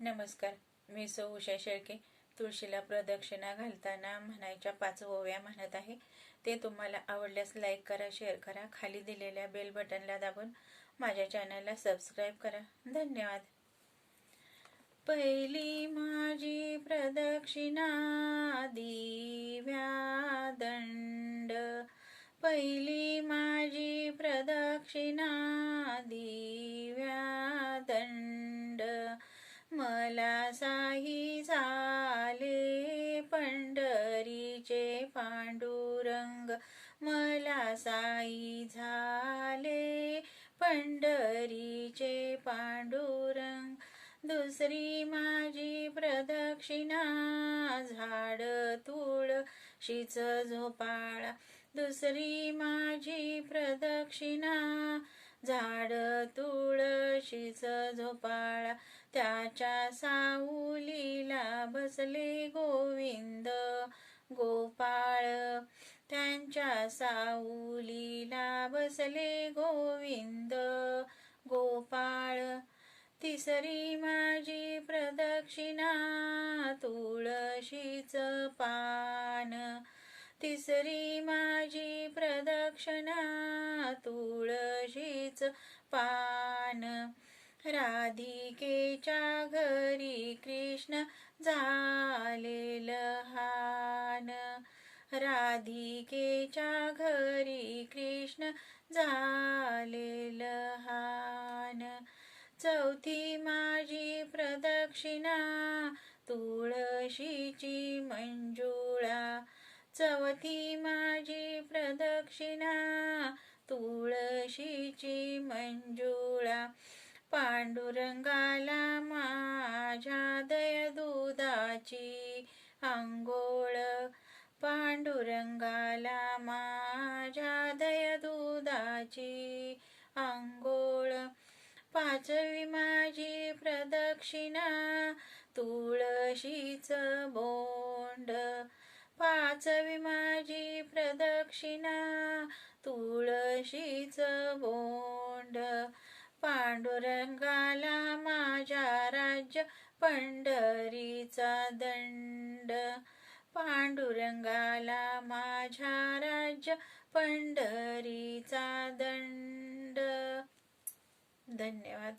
नमस्कार मी सौ उषा शेळके. तुळशीला प्रदक्षिणा घालताना म्हणायच्या पाच ओव्या म्हणत आहे. ते तुम्हाला आवडल्यास लाईक करा शेअर करा. खाली दिलेल्या बेल बटनला दाबून माझ्या चॅनलला सबस्क्राईब करा. धन्यवाद. पहिली माझी प्रदक्षिणा दिव्या दंड. पहिली माझी प्रदक्षिणा दिव्या मला साही झाले पंढरीचे पांडुरंग. मला साई झाले पंढरीचे पांडुरंग. दुसरी माझी प्रदक्षिणा झाड तुळशीच झोपाळा. दुसरी माझी प्रदक्षिणा झाड तुळशीच झोपाळा. त्याच्या साऊलीला बसले गोविंद. गोपाळ त्यांच्या सावलीला बसले गोविंद. गोपाळ तिसरी माझी प्रदक्षिणा तुळशीच पान. तिसरी माझी प्रदक्षिणा तुळशीच पान. राधिकेच्या घरी कृष्ण झाले लहान. राधिकेच्या घरी कृष्ण झाले लहान. चौथी माझी प्रदक्षिणा तुळशीची मंजुळा. चौथी माझी प्रदक्षिणा तुळशीची मंजुळा. पांडुरंगाला माझ्या दय दुधाची आंघोळ. पांडुरंगाला माझ्या दय आंघोळ. पाचवी माझी प्रदक्षिणा तुळशीच बोंड. पाचवी माझी प्रदक्षिणा तुळशीच बोंड. पांडुरंगाला माझ्या राज्य पंढरीचा दंड. पांडुरंगाला माझ्या राज्य पंढरीचा दंड. धन्यवाद.